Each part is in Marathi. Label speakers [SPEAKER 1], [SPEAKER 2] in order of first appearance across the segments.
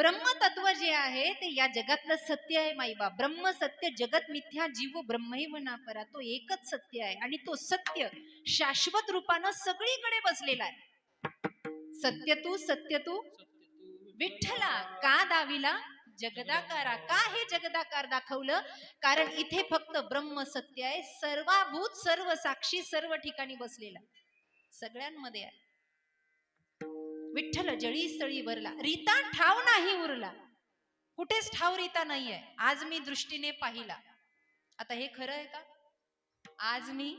[SPEAKER 1] ब्रह्मतत्व जे आहे ते या जगातलं सत्य आहे माईबा ब्रह्म सत्य जगत मिथ्या जीव ब्रह्मैव ना परा. तो एकच सत्य आहे आणि तो सत्य शाश्वत रूपानं सगळीकडे बसलेला आहे. सत्य तू सत्य तू. विठ्ठला का दाविला? जगदाकारा. का हे जगदाकार दाखवलं? कारण इथे फक्त ब्रह्म सत्य आहे. सर्वाभूत सर्व साक्षी सर्व ठिकाणी बसलेला. सगळ्यांमध्ये आहे. विठ्ठल जळी स्थळी वरला. रीता ठाव नाही उरला. कुठेच ठाव रीता नाहीये. आज मी दृष्टीने पाहिला. आता हे खरं आहे का? आज मी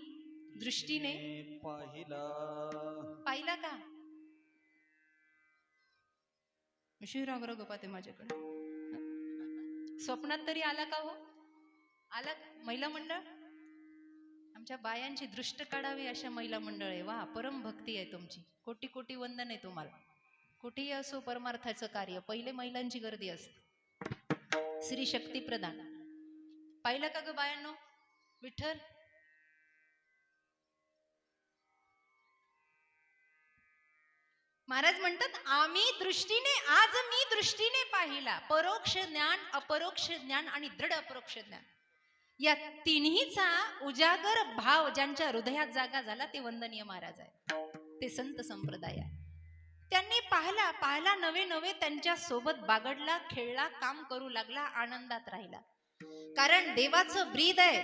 [SPEAKER 1] दृष्टीने
[SPEAKER 2] पाहिला.
[SPEAKER 1] पाहिला का? शिवराम रघुपाते माझ्याकडे. स्वप्नात तरी आला का हो? आला का? महिला मंडळ? आमच्या बायांची दृष्ट काढावी अशा महिला मंडळ आहे. वा परम भक्ती आहे तुमची. कोटी कोटी वंदन आहे तुम्हाला. कुठेही असो परमार्थाचं कार्य पहिले महिलांची गर्दी असते. श्री शक्ती प्रदान. पाहिलं का ग बायांनो? विठ्ठल? महाराज म्हणतात आम्ही दृष्टीने आज मी दृष्टीने पाहिला. परोक्ष ज्ञान अपरोक्ष ज्ञान आणि दृढ अपरोक्ष ज्ञान. या तिन्हीचा उजागर भाव ज्यांच्या हृदयात जागा झाला ते वंदनीय महाराज आहे ते संत संप्रदाय आहे त्यांनी पाहला पाहला नवे नवे त्यांच्यासोबत बागडला खेळला काम करू लागला आनंदात राहिला. कारण देवाचं ब्रीद आहे.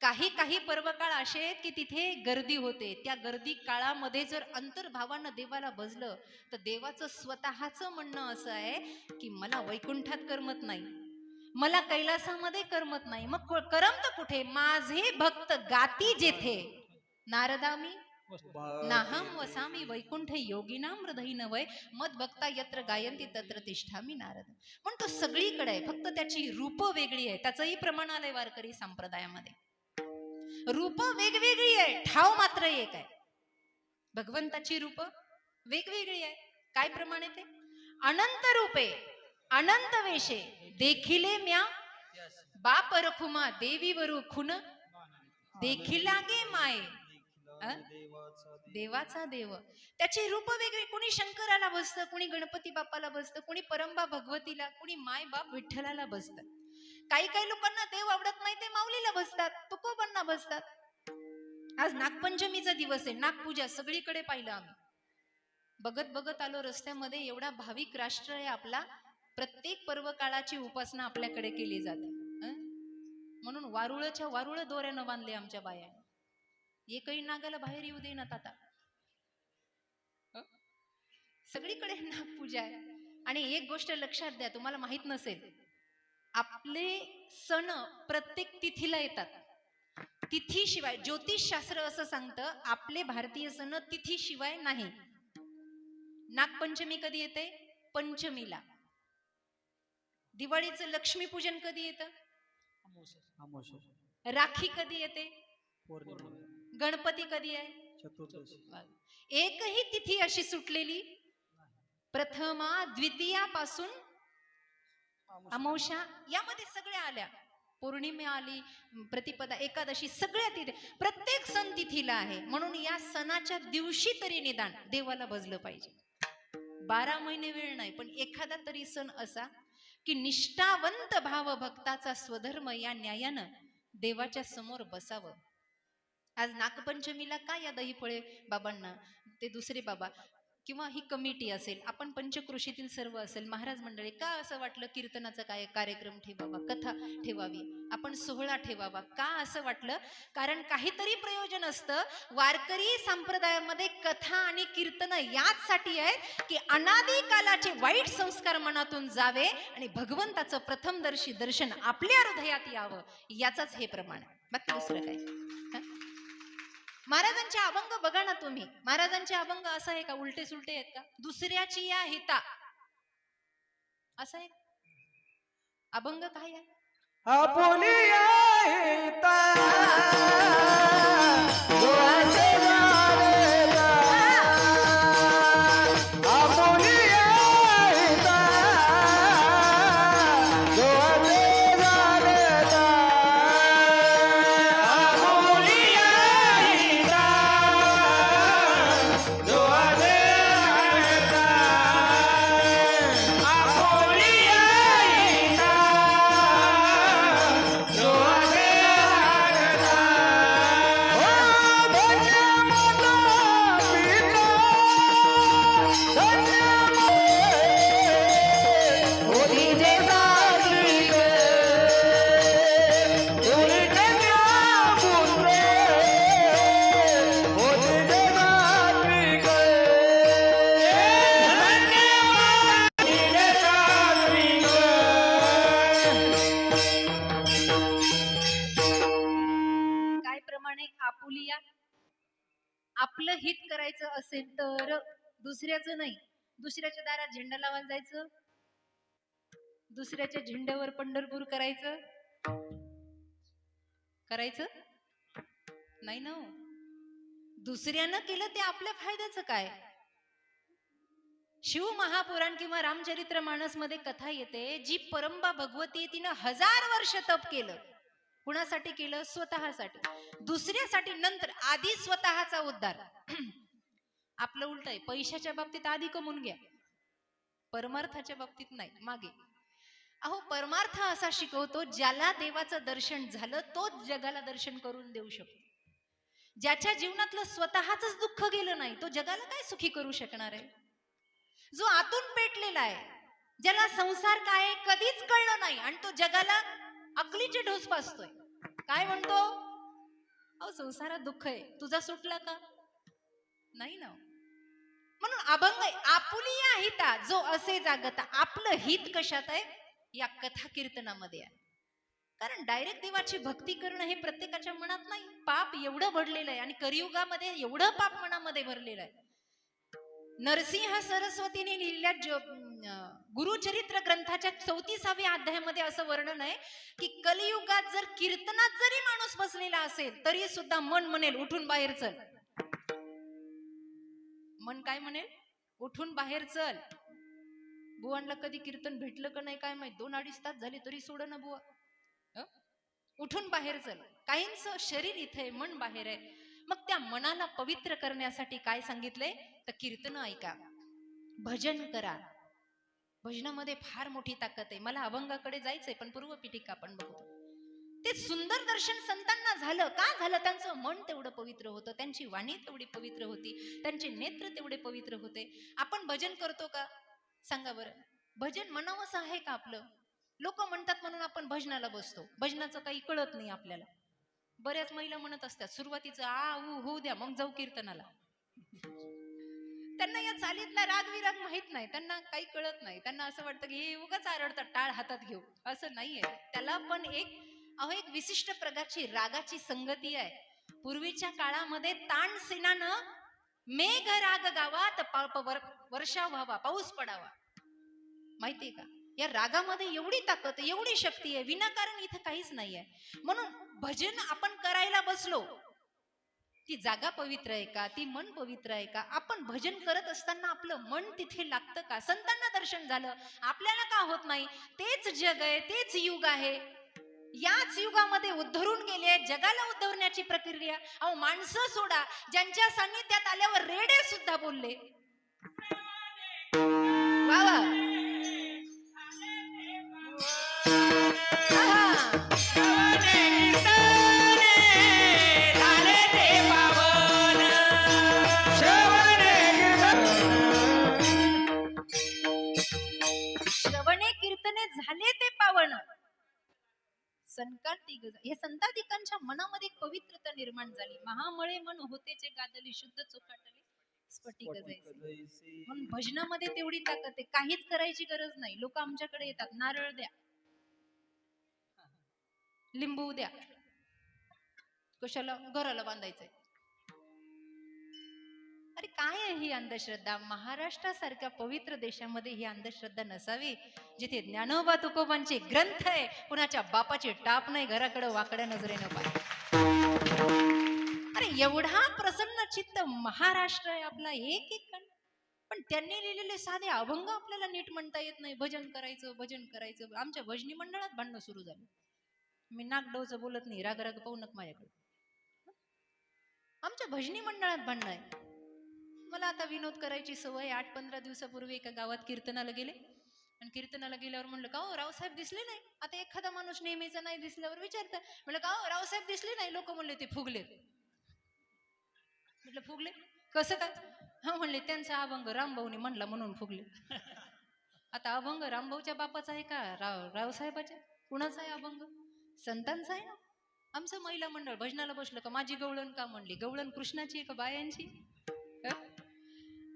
[SPEAKER 1] काही काही पर्वकाळ असे आहेत की तिथे गर्दी होते. त्या गर्दी काळामध्ये जर अंतर्भावानं देवाला भजलं तर देवाचं स्वतःचं म्हणणं असं आहे की मला वैकुंठात करमत नाही. मला कैलासामध्ये करमत नाही. मग करमत कुठे? माझे भक्त गाती जेथे. नारदा मी नाहम वसामी वैकुंठ योगिनाम हृदयी नवय. मद भक्ता यत्र गायंती तत्र तिष्ठामी नारद. पण तो सगळीकडे आहे. फक्त त्याची रूप वेगळी आहे त्याचंही प्रमाण आलंय वारकरी संप्रदायामध्ये. रूप वेगवेगळी आहे ठाव मात्र एक आहे. भगवंताची रूप वेगवेगळी आहे काय प्रमाणे ते? अनंत रूपे. अनंत वेशे. देखिले म्या? बाप रखुमा देवीवरू खुन देखिलागे माये. अ? देवाचा देव. त्याची रूप वेगळी. कुणी शंकराला बसतं कुणी गणपती बाप्पाला बसतं कुणी परंबा भगवतीला कुणी माय बाप विठ्ठलाला बसतात काही काही लोकांना देव आवडत नाही ते माऊलीला बसतात तुकोबांना बसतात. आज नागपंचमीचा दिवस आहे नागपूजा सगळीकडे पाहिलं आम्ही. बघत बघत आलो रस्त्यामध्ये एवढा भाविक राष्ट्र आहे आपला. प्रत्येक पर्व काळाची उपासना आपल्याकडे केली जाते. म्हणून वारुळच्या वारुळ दोऱ्यानं बांधले आमच्या बाया. एकही नागाला बाहेर येऊ देईना आता. सगळीकडे नागपूजा आहे. आणि एक गोष्ट लक्षात द्या तुम्हाला माहीत नसेल. आपले सण प्रत्येक तिथीला येतात. तिथीशिवाय ज्योतिषशास्त्र असं सांगतं आपले भारतीय सण तिथीशिवाय नाही. नागपंचमी कधी येते? पंचमीला. दिवाळीचं लक्ष्मीपूजन कधी येतं? राखी कधी येते? गणपती कधी आहे? एकही तिथी अशी सुटलेली? प्रथमा द्वितीयापासून अमावस्या यामध्ये सगळ्या आल्या. पौर्णिमा आली प्रतिपदा एकादशी सगळ्या तिथे प्रत्येक सण तिथीला आहे. म्हणून या सणाच्या दिवशी तरी निदान देवाला भजलं पाहिजे. बारा महिने वेळ नाही पण एखादा तरी सण असा की निष्ठावंत भाव भक्ताचा स्वधर्म या न्यायानं देवाच्या समोर बसावं. आज नागपंचमीला का या दहीफळे बाबांना ते दुसरे बाबा किंवा ही कमिटी असेल आपण पंचकृषीतील सर्व असेल महाराज मंडळी का असं वाटलं कीर्तनाचा काय कार्यक्रम ठेवावा कथा ठेवावी? आपण सोहळा ठेवावा. का असं वाटलं? कारण काहीतरी प्रयोजन असतं. वारकरी संप्रदायामध्ये कथा आणि कीर्तन याचसाठी आहे की अनादी कालाचे वाईट संस्कार मनातून जावे आणि भगवंताचं प्रथमदर्शी दर्शन आपल्या हृदयात यावं याचाच हे प्रमाण आहे. बाकी दुसरं काय? महाराजांचे अभंग बघा ना तुम्ही. महाराजांचे अभंग असं आहे का? उलटे सुलटे आहेत का? दुसऱ्याची या हिता. असं आहे? अभंग काय आहे?
[SPEAKER 2] आपुली आपलं
[SPEAKER 1] हित करायचं असेल तर दुसऱ्याचं नाही. दुसऱ्याच्या दारात झेंडा लावायला जायचं. दुसऱ्याच्या झेंड्यावर पंढरपूर करायचं. करायचं? नाही ना हो. दुसऱ्यानं केलं ते आपल्या फायद्याचं काय? शिव महापुराण किंवा रामचरित्र मानसमध्ये कथा येते जी परंबा भगवती तिनं हजार वर्ष तप केलं. कुणासाठी केलं? स्वतःसाठी. दुसऱ्यासाठी नंतर आधी स्वतःचा उद्धार. आपलं उलट आहे. पैशाच्या बाबतीत आधी कमवून घ्या. परमार्थाच्या बाबतीत नाही. मागे. अहो परमार्थ असा शिकवतो ज्याला देवाचं दर्शन झालं तोच जगाला दर्शन करून देऊ शकतो. ज्याच्या जीवनातलं स्वतःच दुःख गेलं नाही तो जगाला काय सुखी करू शकणार आहे? जो आतून पेटलेला आहे ज्याला संसार काय कधीच कळलं नाही आणि तो जगाला अकलीचे ढोस पाचतोय काय म्हणतो? अहो संसारात दुःख आहे. तुझा सुटला का? नाही ना. म्हणून अभंग आपुली आपुलिया हिता जो असे जागता. आपलं हित कशात आहे? या कथा कीर्तनामध्ये आहे. कारण डायरेक्ट देवाची भक्ती करणं हे प्रत्येकाच्या मनात नाही. पाप एवढं भरलेलं आहे आणि करियुगामध्ये एवढं पाप मनामध्ये भरलेलं आहे. नरसिंह सरस्वतीने लिहिल्या ज- गुरुचरित्र ग्रंथाच्या चौतीसाव्या अध्यायामध्ये असं वर्णन आहे की कलियुगात जर कीर्तनात जरी माणूस बसलेला असेल तरी सुद्धा मन म्हणेल उठून बाहेर चल. मन काय म्हणेल? उठून बाहेर चल. बुवांना कधी कीर्तन भेटलं का नाही काय माहीत? दोन अडीच तास झाले तरी सोड ना बुवा. उठून बाहेर चल. काहींच शरीर इथे आहे, मन बाहेर आहे. मग त्या मनाला पवित्र करण्यासाठी काय सांगितलंय? तर कीर्तन ऐका. भजन करा. भजनामध्ये फार मोठी ताकद आहे. मला अभंगाकडे जायचंय पण पूर्व पीठिका आपण बघतो ते सुंदर दर्शन संतांना झालं. का झालं? त्यांचं मन तेवढं पवित्र होतं. त्यांची वाणी तेवढी पवित्र होती. त्यांचे नेत्र तेवढे पवित्र होते. आपण भजन करतो का? सांगा बरं. भजन म्हणावंच आहे का आपलं? लोक म्हणतात म्हणून आपण भजनाला बसतो. भजनाचं काही कळत नाही आपल्याला. बऱ्याच महिला म्हणत असतात सुरुवातीचं आ ऊ होऊ द्या मग जाऊ कीर्तनाला. त्यांना या चालीतला राग विराग माहीत नाही त्यांना काही कळत नाही. त्यांना असं वाटतं की हे उगाच आरडतात टाळ हातात घेऊ. असं नाहीये. त्याला पण एक अहो एक विशिष्ट प्रकारची रागाची संगती आहे. पूर्वीच्या काळामध्ये ताणसेनानं मेघ राग गावा तर वर- वर्षाव व्हावा पाऊस पडावा. माहितीये का? या रागामध्ये एवढी ताकद एवढी शक्ती आहे विनाकारण इथं काहीच नाहीये. म्हणून भजन आपण करायला बसलो ती जागा पवित्र आहे का? ती मन पवित्र आहे का? आपण भजन करत असताना आपलं मन तिथे लागतं का? संतांना दर्शन झालं. आपल्याला का होत नाही? तेच जग आहे तेच युग आहे. याच युगामध्ये उद्धरून गेले जगाला उद्धरण्याची प्रक्रिया. अहो माणसं सोडा. ज्यांच्या सान्निध्यात आल्यावर रेडे सुद्धा बोलले. वा. संकातिक हे संतातिकांच्या मनामध्ये एक पवित्रता निर्माण झाली. महामळे मन होते जे गादली शुद्ध चोखाटले स्फटिक जायचे म्हणून भजनामध्ये तेवढी ताकद आहे. काहीच करायची गरज नाही. लोक आमच्याकडे येतात. नारळ द्या. लिंबू द्या. कशाला? घराला बांधायचंय. काय आहे ही अंधश्रद्धा? महाराष्ट्रासारख्या पवित्र देशामध्ये ही अंधश्रद्धा नसावी जिथे ज्ञानोबा तुकोबांचे ग्रंथ आहे. कुणाच्या बापाची टाप नाही घराकडे वाकड्या नजरेनं पाय. अरे एवढा प्रसन्न चित्त महाराष्ट्र आहे आपला एक एक कण पण त्यांनी लिहिलेले साधे अभंग आपल्याला नीट म्हणता येत नाही. भजन करायचं भजन करायचं. आमच्या भजनी मंडळात भांडणं सुरू झालं. मी नागडोचं बोलत नाही. राग राग पाहू नका माझ्याकडे. आमच्या भजनी मंडळात भांडणं आहे. मला आता विनोद करायची सवय आठ पंधरा दिवसापूर्वी एका गावात कीर्तनाला गेले. आणि कीर्तनाला गेल्यावर म्हणलं का हो रावसाहेब दिसले नाही? आता एखादा माणूस नेहमीचा नाही दिसल्यावर विचारतं. म्हणलं का हो रावसाहेब दिसले नाही? लोक म्हणले ते फुगले. म्हटलं फुगले? कसं काय हा म्हणले त्यांचा अभंग रामभाऊने म्हणला म्हणून फुगले. आता अभंग रामभाऊच्या बापाचा आहे का? राव रावसाहेबाच्या? कुणाचा आहे अभंग? संतांचा आहे ना? आमचं महिला मंडळ भजनाला बसलं का? माझी गवळण का म्हणली? गवळण कृष्णाची आहे का बायांची?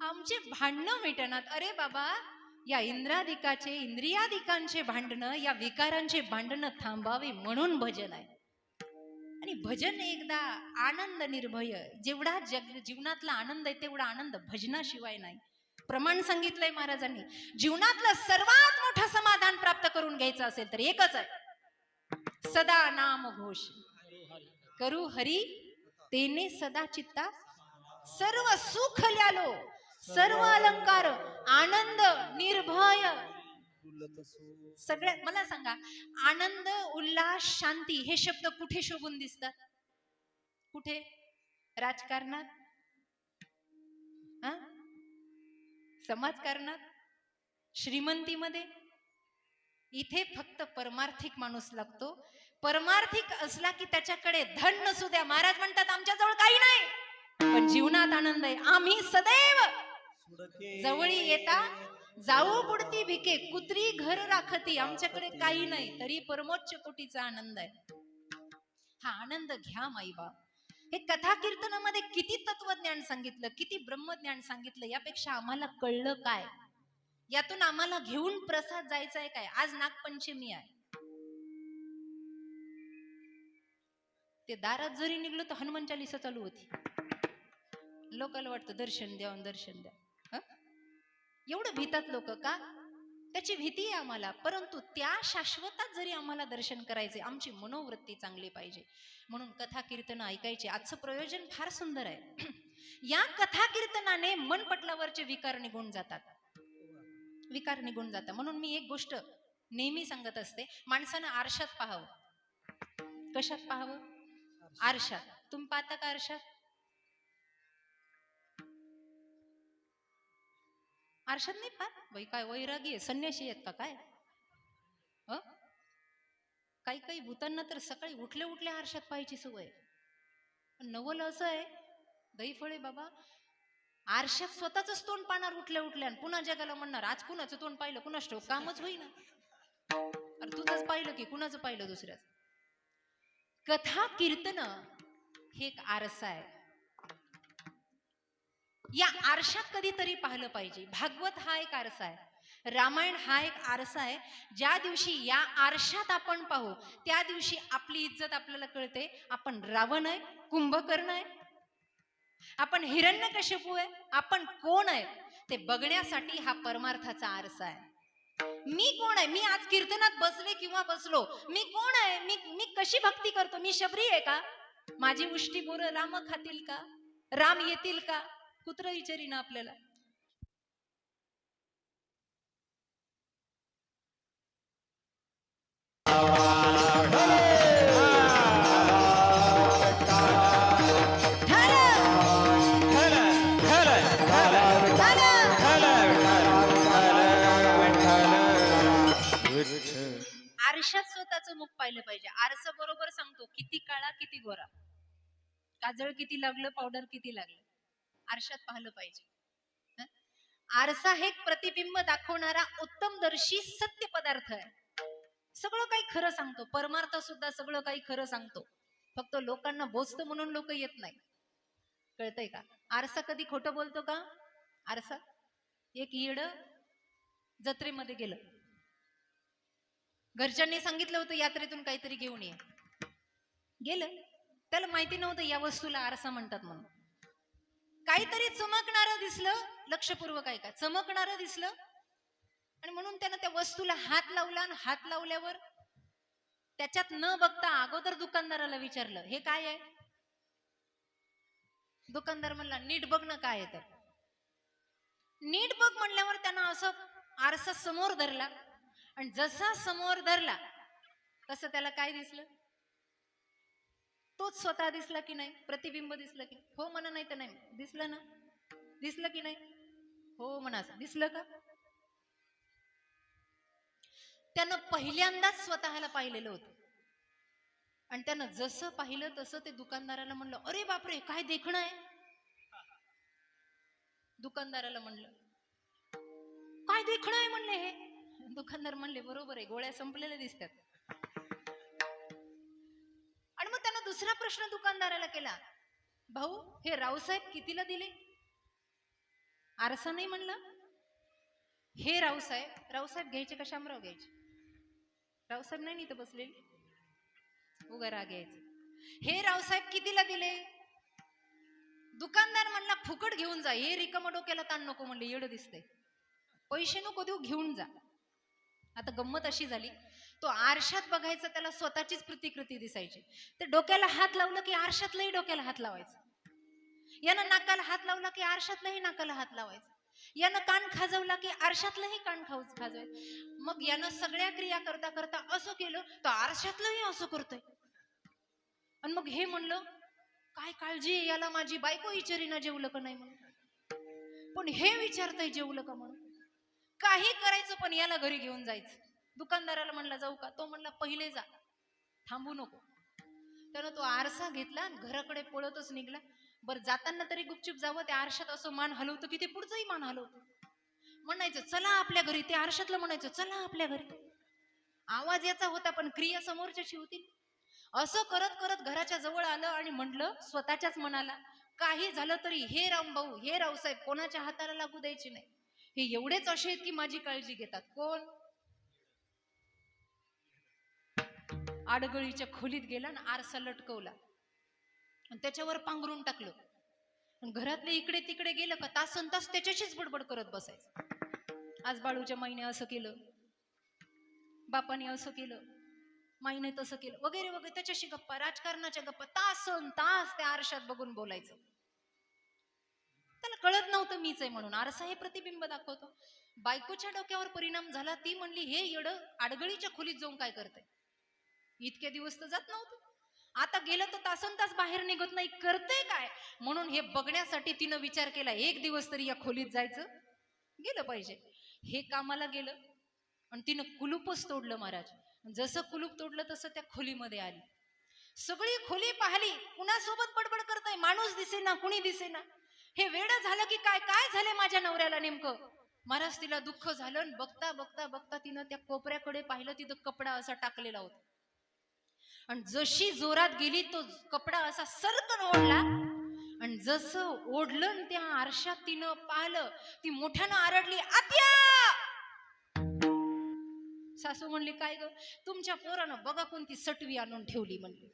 [SPEAKER 1] आमचे भांडणं मिटनात अरे बाबा या इंद्रादिकाचे इंद्रियादिकांचे भांडणं या विकारांचे भांडणं थांबावे म्हणून भजन आहे. आणि भजन एकदा आनंद निर्भय जेवढा जग जीवनातला आनंद आहे तेवढा आनंद भजनाशिवाय नाही. प्रमाण सांगितलंय महाराजांनी. जीवनातलं सर्वात मोठं समाधान प्राप्त करून घ्यायचं असेल तर एकच आहे. सदा नाम घोष. करू हरी तेने सदा चित्ता. सर्व सुख ल्यालो. सर्व अलंकार आनंद निर्भय. सगळ्यात मला सांगा आनंद उल्हास शांती हे शब्द कुठे शोभून दिसतात? कुठे? राजकारणात? समाजकारणात? श्रीमंतीमध्ये? इथे फक्त परमार्थिक माणूस लागतो. परमार्थिक असला की त्याच्याकडे धन नसू द्या. महाराज म्हणतात आमच्याजवळ काही नाही. पण जीवनात आनंद आहे. आम्ही सदैव जवळी येता जाऊ बुडती भिके कुत्री घर राखती आमच्याकडे काही नाही तरी परमोच्च कोटीचा आनंद आहे. हा आनंद घ्या माईबा हे कथा कीर्तनामध्ये किती तत्वज्ञान सांगितलं किती ब्रह्मज्ञान सांगितलं यापेक्षा आम्हाला कळलं काय? यातून आम्हाला घेऊन प्रसाद जायचा आहे काय? आज नागपंचमी आहे. ते दारात जरी निघलो तर हनुमान चालिसा चालू होती. लोकांना वाटतं दर्शन द्या दर्शन द्या? एवढं भीतात लोक का? त्याची भीती आहे आम्हाला. परंतु त्या शाश्वतात जरी आम्हाला दर्शन करायचे आमची मनोवृत्ती चांगली पाहिजे. म्हणून कथा कीर्तन ऐकायचे. आजचं प्रयोजन फार सुंदर आहे. या कथा कीर्तनाने मन पटलावरचे विकार निघून जातात. विकार निघून जातात. म्हणून मी एक गोष्ट नेहमी सांगत असते. माणसानं आरशात पाहावं. कशात पाहावं? आरशात. तुम्ही पाहता का आरशात? आरशात नाही पाहत? बाई काय वैरागी आहे? संन्याशी आहेत का काय? अ? काही काही भूतांना तर सकाळी उठल्या उठल्या आरशात पाहायची सवय. पण नवल असं आहे दहीफळे बाबा. आरशात स्वतःच तोंड पाहणार उठल्या उठल्या पुन्हा जगाला म्हणणार आज कुणाचं तोंड पाहिलं? कुणाच ठेव कामच होईना. अरे तुझंच पाहिलं की कुणाचं पाहिलं दुसऱ्याच? कथा कीर्तन हे एक आरसा आहे. या आरशात कधीतरी पाहिलं पाहिजे. भागवत हा एक आरसा आहे. रामायण हा एक आरसा आहे. ज्या दिवशी या आरशात आपण पाहू त्या दिवशी आपली इज्जत आपल्याला कळते. आपण रावण आहे कुंभकर्ण आहे. आपण हिरण्य कशपू आहे आपण कोण आहे ते बघण्यासाठी हा परमार्थाचा आरसा आहे. मी कोण आहे? मी आज कीर्तनात बसले किंवा बसलो. मी कोण आहे? मी मी कशी भक्ती करतो? मी शबरी आहे का? माझी उष्टी बोरं राम खातील का? राम येतील का? कुत्र विचारी ना आपल्याला? आरशात स्वतःच मुख पाहिलं पाहिजे. आरसा बरोबर सांगतो किती काळा किती गोरा. काजळ किती लागलं पावडर किती लागलं. आरशात पाहिलं पाहिजे. आरसा हे एक प्रतिबिंब दाखवणारा उत्तमदर्शी सत्य पदार्थ आहे. सगळं काही खरं सांगतो. परमार्थ सुद्धा सगळं काही खरं सांगतो. फक्त लोकांना बोचतं म्हणून लोक येत नाही. कळतंय का? आरसा कधी खोटं बोलतो का? आरसा? एक येड जत्रेमध्ये गेलं. घरच्यांनी सांगितलं होतं यात्रेतून काहीतरी घेऊन ये. गेलं. त्याला माहिती नव्हतं या वस्तूला आरसा म्हणतात म्हणून. काहीतरी चमकणारं दिसलं लक्षपूर्वक ऐका. चमकणारं दिसलं आणि म्हणून त्यानं त्या वस्तूला हात लावला आणि हात लावल्यावर त्याच्यात न बघता अगोदर दुकानदाराला विचारलं हे काय आहे? दुकानदार म्हणला नीट बघणं काय आहे तर. नीट बघ म्हणल्यावर त्यानं असं आरसा समोर धरला आणि जसा समोर धरला तसं त्याला काय दिसलं? तोच स्वतः दिसला की नाही? प्रतिबिंब दिसलं की? हो म्हणा नाही तर नाही. दिसलं ना? दिसलं की नाही? हो म्हणा दिसलं का? त्यानं पहिल्यांदाच स्वतःला पाहिलेलं होतं. आणि त्यानं जसं पाहिलं तसं ते दुकानदाराला म्हणलं अरे बापरे काय देखणं आहे? दुकानदाराला म्हणलं काय देखणं आहे? म्हणले हे. दुकानदार म्हणले बरोबर आहे गोळ्या संपलेल्या दिसतात. दुसरा प्रश्न दुकानदाराला केला भाऊ हे रावसाहेब कितीला दिले? आरसा नाही म्हणलं. हे रावसाहेब रावसाहेब घ्यायचे का शामराव घ्यायचे? रावसाहेब नाही इथं बसलेले. उगा राग यायचे. हे रावसाहेब कितीला दिले? दुकानदार म्हणला फुकट घेऊन जा हे रिकामा डोक्याला ताण नको म्हणले येड दिसतंय. पैसे नको देऊ घेऊन जा. आता गंमत अशी झाली तो आरशात बघायचा त्याला स्वतःचीच प्रतिकृती दिसायची. ते डोक्याला हात लावलं की आरशातलंही डोक्याला हात लावायचं. यानं नाकाला हात लावला की आरशातलंही नाकाला हात लावायचं. यानं कान खाजवला की आरशातलंही कान खाऊ खाजवायचं. मग यानं सगळ्या क्रिया करता करता असं केलं तर आरशातलंही असं करतोय. आणि मग हे म्हणलं काय काळजी याला माझी? बायको विचारीना जेवलं का नाही म्हणून? पण हे विचारतंय जेवलं का म्हणून? काही करायचं पण याला घरी घेऊन जायचं. दुकानदाराला म्हणला जाऊ का? तो म्हणला पहिले जा. थांबू नको. त्यानं तो आरसा घेतला आणि घराकडे पळतच निघला. बरं जाताना तरी गुपचूप जावं त्या आरशात असं मान हलवतो की ते पुढचंही मान हलवतो. म्हणायचं चला आपल्या घरी. ते आरशातलं म्हणायचं चला आपल्या घरी. आवाज याचा होता पण क्रिया समोरच्याची होती. असं करत करत घराच्या जवळ आलं आणि म्हटलं स्वतःच्याच मनाला काही झालं तरी हे रामभाऊ हे रावसाहेब कोणाच्या हाताला लागू द्यायची नाही? हे एवढेच असे आहेत की माझी काळजी घेतात. कोण? आडगळीच्या खोलीत गेला आणि आरसा लटकवला. आणि त्याच्यावर पांघरून टाकलं. आणि घरातले इकडे तिकडे गेलं का तासन तास त्याच्याशीच बडबड करत बसायचं. आज बाळूच्या माईने असं केलं. बापाने असं केलं. माईने तसं केलं. वगैरे वगैरे त्याच्याशी गप्पा राजकारणाच्या गप्पा. तासन तास त्या आरशात बघून बोलायचं. त्याला कळत नव्हतं मीच आहे म्हणून. आरसा हे प्रतिबिंब दाखवतो. बायकोच्या डोक्यावर परिणाम झाला ती म्हणली हे येड आडगळीच्या खोलीत जाऊन काय करते इतके दिवस तर जात नव्हतं. आता गेलं तर तासन तास बाहेर निघत नाही करते काय? म्हणून हे बघण्यासाठी तिनं विचार केला एक दिवस तरी या खोलीत जायचं. गेलं पाहिजे. हे कामाला गेलं आणि तिनं कुलूपच तोडलं महाराज. जसं कुलूप तोडलं तसं त्या खोलीमध्ये आली. सगळी खोली पाहिली. कुणासोबत बडबड करताय? माणूस दिसेना कुणी दिसेना. हे वेळ झालं की काय? काय झाले माझ्या नवऱ्याला नेमकं? महाराज तिला दुःख झालं आणि बघता बघता बघता तिनं त्या कोपऱ्याकडे पाहिलं तिथं कपडा असा टाकलेला होता. आणि जशी जोरात गेली तो कपडा असा सरकन ओढला. आणि जसं ओढलं त्या आरशात तिनं पाहिलं ती मोठ्यानं आरडली आत्या! सासू म्हणली काय ग? तुमच्या पोरानं बघा कोणती सटवी आणून ठेवली म्हणली.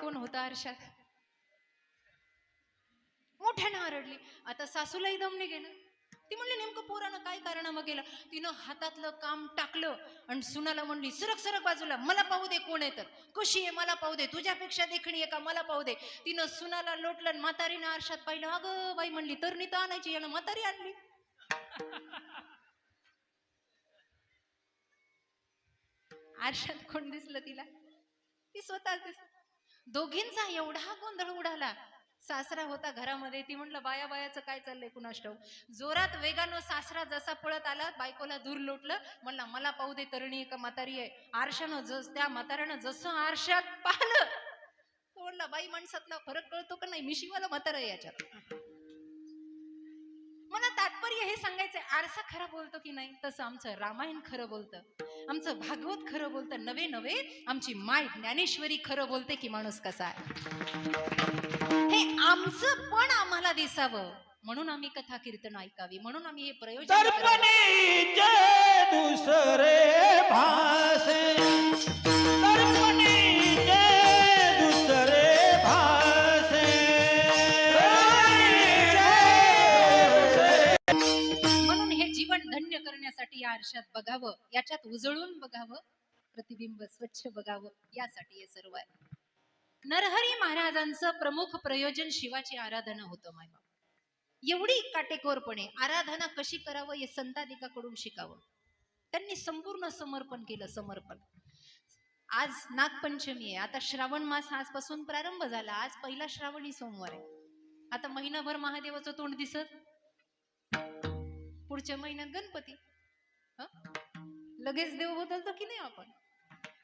[SPEAKER 1] कोण होता आरशात मोठ्यानं आरडली. आता सासूलाही दमने गेलं. ती म्हणली नेमकं पोरानं काय कारणामं केलं? तिनं हातातलं काम टाकलं आणि सुनाला म्हणली सरक सरक बाजूला मला पाहू दे कोण आहे तर. कशी आहे मला पाहू दे. तुझ्यापेक्षा देखणी आहे का मला पाहू दे. तिनं सुनाला लोटलं आणि म्हातारीनं आरशात पाहिलं अगं बाई म्हणली तर तर आणायची यानं म्हातारी आणली. आरशात कोण दिसलं तिला? ती स्वतःच दिस दोघींचा एवढा गोंधळ उडाला. सासरा होता घरामध्ये ती म्हटलं बाया बायाचं काय चाललंय कुणाष्टव जोरात वेगानं सासरा जसा पळत आला बायकोला दूर लोटलं म्हणला मला पाहू दे तरुणी का म्हातारी आहे. आरशानं जस त्या म्हाताऱ्यानं जसं आरशात पाहिलं तो म्हणला बाई माणसातला फरक कळतो का नाही? मिशीवाला म्हातारा आहे याच्यात. मला तात्पर्य हे सांगायचंय आरसा खरा बोलतो की नाही? तसं आमचं रामायण खरं बोलतं. आमचं भागवत खरं बोलतं नवे नवे. आमची माय ज्ञानेश्वरी खरं बोलते की माणूस कसा आहे. हे आमचं पण आम्हाला दिसावं. म्हणून आम्ही कथा कीर्तन ऐकावी. म्हणून आम्ही हे प्रयोजन
[SPEAKER 2] दुसरे भासे
[SPEAKER 1] करण्यासाठी या आरशात बघावं याच्यात उजळून बघावं प्रतिबिंब स्वच्छ बघावं यासाठी हे सर्व आहे. नरहरी महाराजांचं प्रमुख प्रयोजन शिवाची आराधना होतं मायबाप एवढी काटेकोरपणे आराधना कशी करावं हे संतादिकाकडून शिकावं. त्यांनी संपूर्ण समर्पण केलं समर्पण. आज नागपंचमी आहे आता श्रावण मास आजपासून प्रारंभ झाला आज पहिला श्रावणी सोमवार आहे. आता महिनाभर महादेवाचं तोंड दिसत? पुढच्या महिन्यात गणपती. लगेच देव बदलतो की नाही आपण?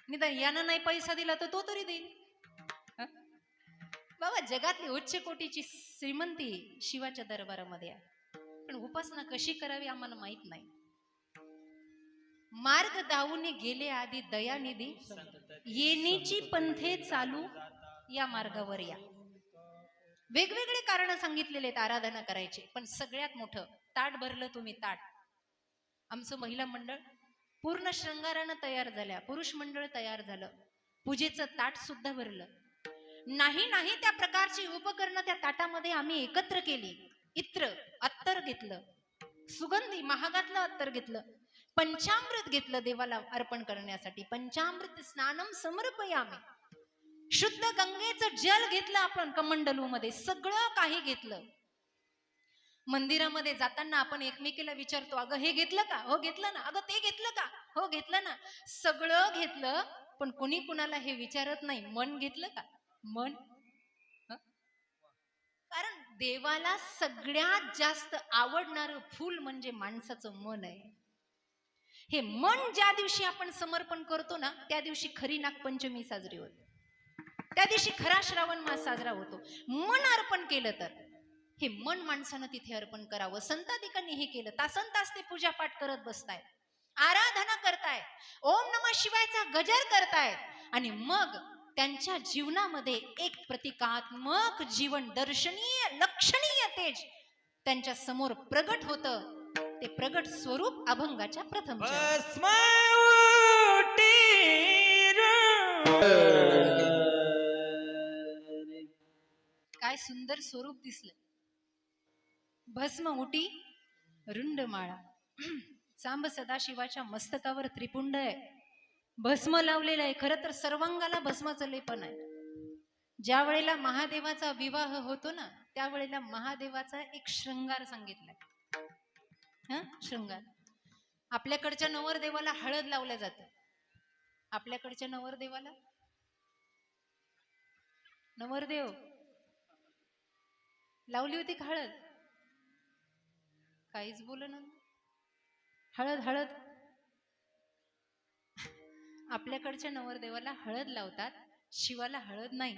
[SPEAKER 1] निदान यानं नाही पैसा दिला तर तो तरी देईल. बाबा जगातली उच्च कोटीची श्रीमंती शिवाच्या दरबारामध्ये आहे. पण उपासना कशी करावी आम्हाला माहीत नाही. मार्ग दावून गेले आधी दयानिधी येणीची पंथे चालू या मार्गावर या. वेगवेगळे कारण सांगितलेले आहेत आराधना करायचे पण सगळ्यात मोठं ताट भरलं तुम्ही ताट. आमचं महिला मंडळ पूर्ण शृंगारानं तयार झाल्या पुरुष मंडळ तयार झालं पूजेचं ताट सुद्धा भरलं. नाही नाही त्या प्रकारची उपकरणं त्या ताटामध्ये आम्ही एकत्र केली. इत्र अत्तर घेतलं. सुगंधी महागातलं अत्तर घेतलं. पंचामृत घेतलं देवाला अर्पण करण्यासाठी. पंचामृत स्नानम समर्पयामे. शुद्ध गंगेचं जल घेतलं आपण कमंडलू मध्ये सगळं काही घेतलं. मंदिरामध्ये जाताना आपण एकमेकीला विचारतो अगं हे घेतलं का? हो घेतलं ना? अगं ते घेतलं का? हो घेतलं ना? सगळं घेतलं पण कुणी कुणाला हे विचारत नाही मन घेतलं का? मन? कारण देवाला सगळ्यात जास्त आवडणारं फूल म्हणजे माणसाचं मन आहे. हे मन ज्या दिवशी आपण समर्पण करतो ना त्या दिवशी खरी नागपंचमी साजरी होते. त्या दिवशी खरा श्रावण मास साजरा होतो. मन अर्पण केलं तर. हे मन माणसानं तिथे अर्पण करावं. संताधिकांनी हे केलं. तासन तास ते पूजापाठ करत बसताय. आराधना करताय. ओम नम शिवायचा गजर करतायत आणि मग त्यांच्या जीवनामध्ये एक प्रतिकात्मक जीवन दर्शनीय लक्षणीय तेज त्यांच्यासमोर प्रगट होतं. ते प्रगट स्वरूप अभंगाच्या प्रथम काय सुंदर स्वरूप दिसलं. भस्म उटी रुंड माळा सांब सदाशिवाच्या मस्तकावर त्रिपुंड आहे. भस्म लावलेलं आहे. खरं तर सर्वांगाला भस्माचं लेपन आहे. ज्या वेळेला महादेवाचा विवाह होतो ना त्यावेळेला महादेवाचा एक शृंगार सांगितलाय. हा? शृंगार. आपल्याकडच्या नवरदेवाला हळद लावल्या जातं. आपल्याकडच्या नवरदेवाला? नवरदेव लावली होती का हळद? काहीच बोल ना हळद हळद. आपल्याकडच्या नवरदेवाला हळद लावतात शिवाला हळद नाही.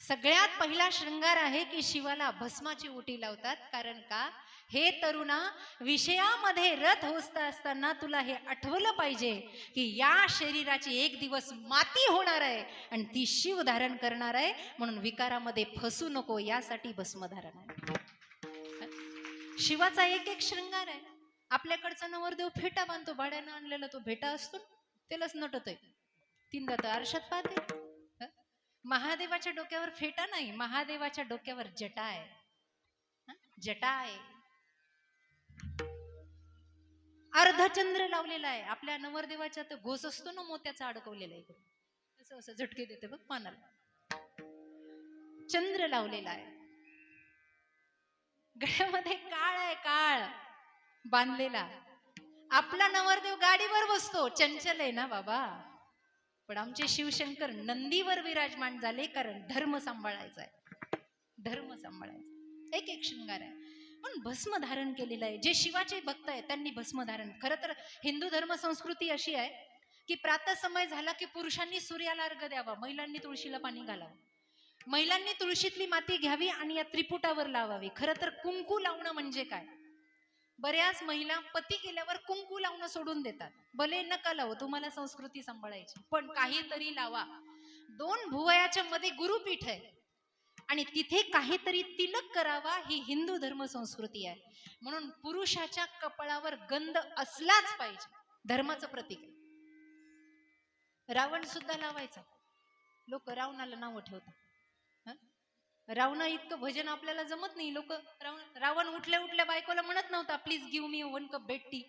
[SPEAKER 1] सगळ्यात पहिला शृंगार आहे की शिवाला भस्माची उटी लावतात कारण का? हे तरुणा विषयामध्ये रथ होत असताना तुला हे आठवलं पाहिजे की या शरीराची एक दिवस माती होणार आहे आणि ती शिव धारण करणार आहे म्हणून विकारामध्ये फसू नको यासाठी भस्मधारण आहे. शिवाचा एक एक शृंगार आहे. आपल्याकडचा नवरदेव फेटा बांधतो भाड्यानं आणलेला तो भेटा असतो ना, त्यालाच नटतोय. तीनदा तर आरशात पाहते. महादेवाच्या डोक्यावर फेटा नाही महादेवाच्या डोक्यावर जटा आहे. जटा आहे. अर्धचंद्र लावलेला आहे. आपल्या नवरदेवाच्या तर घोस असतो ना मोत्याचा अडकवलेला आहे. असं असं झटके देते बघ पानाला चंद्र लावलेला आहे. गळ्यामध्ये काळ आहे काळ बांधलेला. आपला नवरदेव गाडीवर बसतो. चंचल आहे ना बाबा? पण आमचे शिवशंकर नंदीवर विराजमान झाले कारण धर्म सांभाळायचा आहे. धर्म सांभाळायचा एक एक शृंगार आहे. पण भस्म धारण केलेलं आहे. जे शिवाचे भक्त आहेत त्यांनी भस्म धारण खरं तर हिंदू धर्म संस्कृती अशी आहे की प्रातः समय झाला की पुरुषांनी सूर्याला अर्घ द्यावा महिलांनी तुळशीला पाणी घालावं. महिलांनी तुळशीतली माती घ्यावी आणि या त्रिपुटावर लावावी. खरं तर कुंकू लावणं म्हणजे काय? बऱ्याच महिला पती गेल्यावर कुंकू लावणं सोडून देतात. भले नका लावू तुम्हाला संस्कृती सांभाळायची. पण काहीतरी लावा. दोन भुवयाच्या मध्ये गुरुपीठ आहे. आणि तिथे काहीतरी तिलक करावा ही हिंदू धर्म संस्कृती आहे. म्हणून पुरुषाच्या कपाळावर गंध असलाच पाहिजे. धर्माचं प्रतीक आहे. रावण सुद्धा लावायचा. लोक रावणाला नावं ठेवतात. रावणा इतकं भजन आपल्याला जमत नाही. लोक रावण रावण उठल्या उठल्या बायकोला म्हणत नव्हता please give me one cup bed tea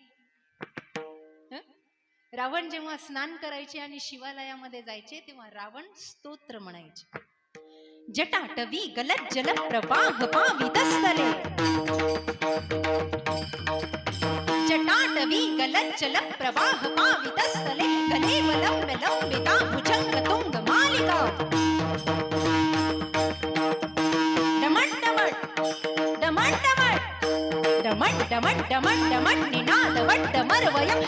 [SPEAKER 1] Ravan जेव्हा स्नान करायचे आणि शिवालयामध्ये जायचे तेव्हा रावण स्तोत्र म्हणायचे. जटाटवी गलत जल प्रवाह पावितस्तले जटाटवी गलत जल प्रवाह पावितस्तले गले वलंब लंबिता भुजंग तुंग मालिका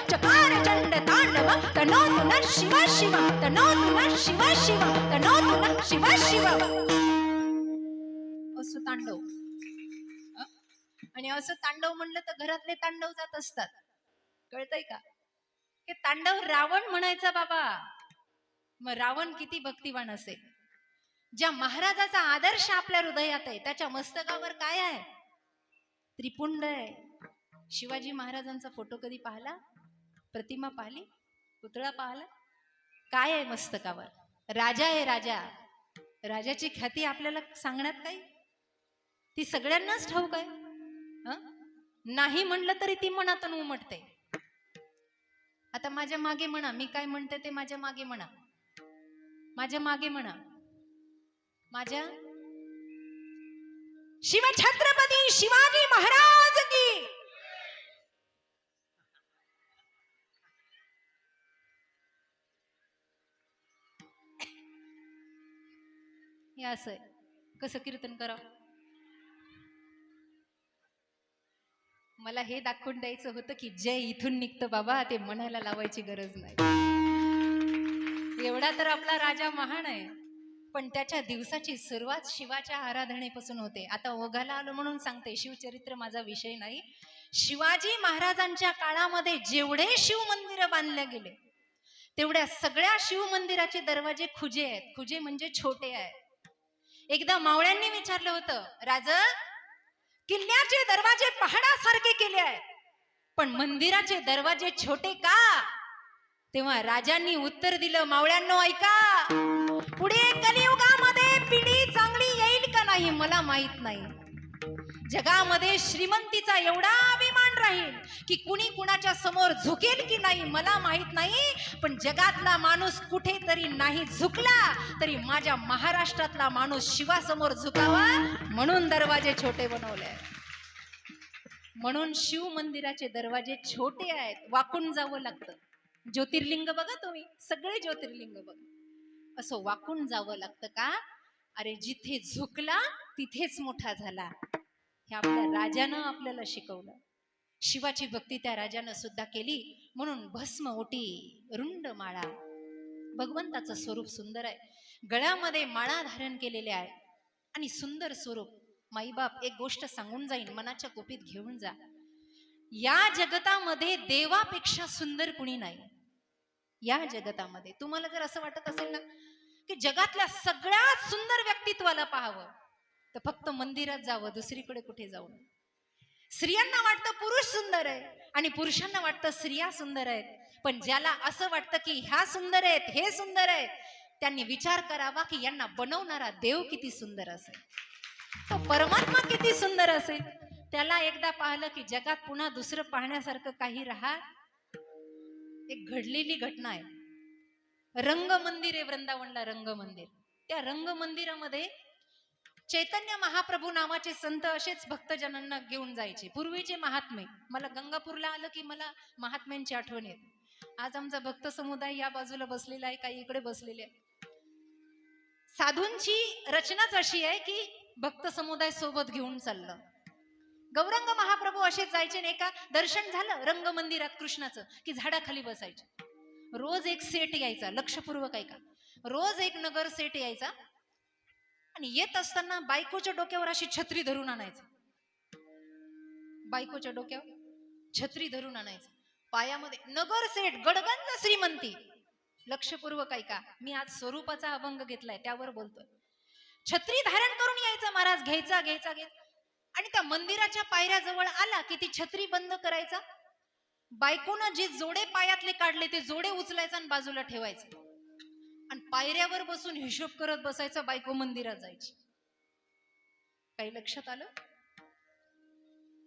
[SPEAKER 1] चकार तनोतु न शिव शिव तनोतु न शिव शिव तनोतु न शिव शिव असं तांडव आणि असं तांडव म्हणलं तर घरातले तांडव जात असतात कळतंय का हे तांडव रावण म्हणायचा बाबा मग रावण किती भक्तिवान असेल ज्या महाराजाचा आदर्श आपल्या हृदयात आहे त्याच्या मस्तकावर काय आहे त्रिपुंड आहे शिवाजी महाराजांचा फोटो कधी पाहिला? प्रतिमा पाहिली? पुतळा पाहिला? काय आहे मस्तकावर? राजा आहे राजा. राजाची ख्याती आपल्याला सांगण्यात काही? ती सगळ्यांनाच ठाऊक आहे. नाही म्हणलं तरी ती मनातून उमटते. आता माझ्या मागे म्हणा. मी काय म्हणते ते माझ्या मागे म्हणा. माझ्या मागे म्हणा. माझ्या? शिवछत्रपती शिवाजी महाराज की! हे असं. आहे कसं कीर्तन करा मला हे दाखवून द्यायचं होतं की जय इथून निघतं बाबा ते म्हणायला लावायची गरज नाही. एवढा तर आपला राजा महान आहे पण त्याच्या दिवसाची सुरुवात शिवाच्या आराधनेपासून होते. आता ओघाला आलो म्हणून सांगते शिवचरित्र माझा विषय नाही. शिवाजी महाराजांच्या काळामध्ये जेवढे शिव मंदिर बांधले गेले तेवढ्या सगळ्या शिव मंदिराचे दरवाजे खुजे आहेत. खुजे म्हणजे छोटे आहेत. एकदा मावळ्यांनी विचारलं होतं राज किल्ल्याचे दरवाजे पहाडासारखे केले आहेत पण मंदिराचे दरवाजे छोटे का? तेव्हा राजांनी उत्तर दिलं मावळ्यांनो ऐका पुढे कलियुगामध्ये पिढी चांगली येईल का नाही मला माहीत नाही. जगामध्ये श्रीमंतीचा एवढा अभिमान राहील? की कुणी कुणाच्या समोर झुकेल की नाही मला माहीत नाही पण जगातला माणूस कुठेतरी नाही झुकला तरी माझ्या महाराष्ट्रातला माणूस शिवासमोर झुकावा म्हणून दरवाजे छोटे बनवले. म्हणून शिव मंदिराचे दरवाजे छोटे आहेत वाकून जावं लागतं. ज्योतिर्लिंग बघा तुम्ही सगळे ज्योतिर्लिंग बघा. असं वाकून जावं लागतं का? अरे जिथे झुकला तिथेच मोठा झाला. हे आपल्या राजानं आपल्याला शिकवलं. शिवाची भक्ती त्या राजानं सुद्धा केली. म्हणून भस्म ओटी रुंड माळा. भगवंताचं स्वरूप सुंदर आहे. गळ्यामध्ये माळा धारण केलेले आहे. आणि सुंदर स्वरूप. माईबाप एक गोष्ट सांगून जाईन मनाच्या कोपीत घेऊन जा. या जगतामध्ये देवापेक्षा सुंदर कुणी नाही. या जगतामध्ये. तुम्हाला जर असं वाटत असेल ना की जगातल्या सगळ्यात सुंदर व्यक्तित्वाला पाहावं तर फक्त मंदिरात जावं दुसरीकडे कुठे जाऊ नये स्त्रियांना वाटतं पुरुष सुंदर आहे आणि पुरुषांना वाटतं स्त्रिया सुंदर आहेत. पण ज्याला असं वाटतं की ह्या सुंदर आहेत हे सुंदर आहेत त्यांनी विचार करावा की यांना बनवणारा देव किती सुंदर असेल. तो परमात्मा किती सुंदर असेल. त्याला एकदा पाहिलं की जगात पुन्हा दुसरं पाहण्यासारखं काही राहत एक घडलेली घटना आहे. रंग मंदिर आहे वृंदावनला रंग मंदिर त्या रंग मंदिरामध्ये चैतन्य महाप्रभू नावाचे संत असेच भक्तजनांना घेऊन जायचे. पूर्वीचे महात्मे मला गंगापूरला आलं की मला महात्म्यांची आठवण येत. आज आमचा भक्त समुदाय या बाजूला बसलेला आहे काही इकडे बसलेले आहे साधूंची रचनाच अशी आहे की भक्त समुदाय सोबत घेऊन चाललं. गौरंग महाप्रभू असेच जायचे नाही का दर्शन झालं रंग मंदिरात कृष्णाचं की झाडाखाली बसायचे. रोज एक सेट यायचा लक्षपूर्वक ऐका. रोज एक नगर सेट यायचा आणि येत असताना बायकोच्या डोक्यावर अशी छत्री धरून आणायचं. बायकोच्या डोक्यावर छत्री धरून आणायचं. पायामध्ये नगर सेठ गडगंज श्रीमंती. लक्षपूर्वक ऐका मी आज स्वरूपाचा अभंग घेतलाय त्यावर बोलतोय. छत्री धारण करून यायचा महाराज घ्यायचा घ्यायचा घ्यायचा. आणि त्या मंदिराच्या पायऱ्याजवळ आला की ती छत्री बंद करायचा. बायकोनं जे जोडे पायातले काढले ते जोडे उचलायचा आणि बाजूला ठेवायचे. आणि पायऱ्यावर बसून हिशोब करत बसायचा बायको मंदिरात जायची. काही लक्षात आलं?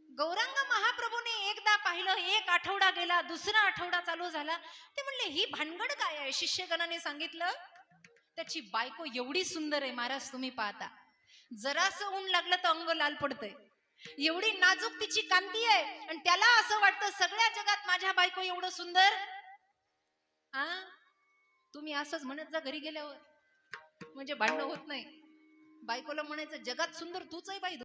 [SPEAKER 1] गौरांग महाप्रभूने एकदा पाहिलं एक आठवडा गेला दुसरा आठवडा चालू झाला. ते म्हणले ही भानगड काय आहे? शिष्यगणाने सांगितलं त्याची बायको एवढी सुंदर आहे महाराज तुम्ही पाहता. जरासं ऊन लागलं तर अंग लाल पडतंय. एवढी नाजूक तिची कांती आहे आणि त्याला असं वाटतं सगळ्या जगात माझ्या बायको एवढं सुंदर. हा तुम्ही असंच म्हणत जा घरी गेल्यावर. म्हणजे भांडणं होत नाही. बायकोला म्हणायचं जगात सुंदर तूच आहे बाई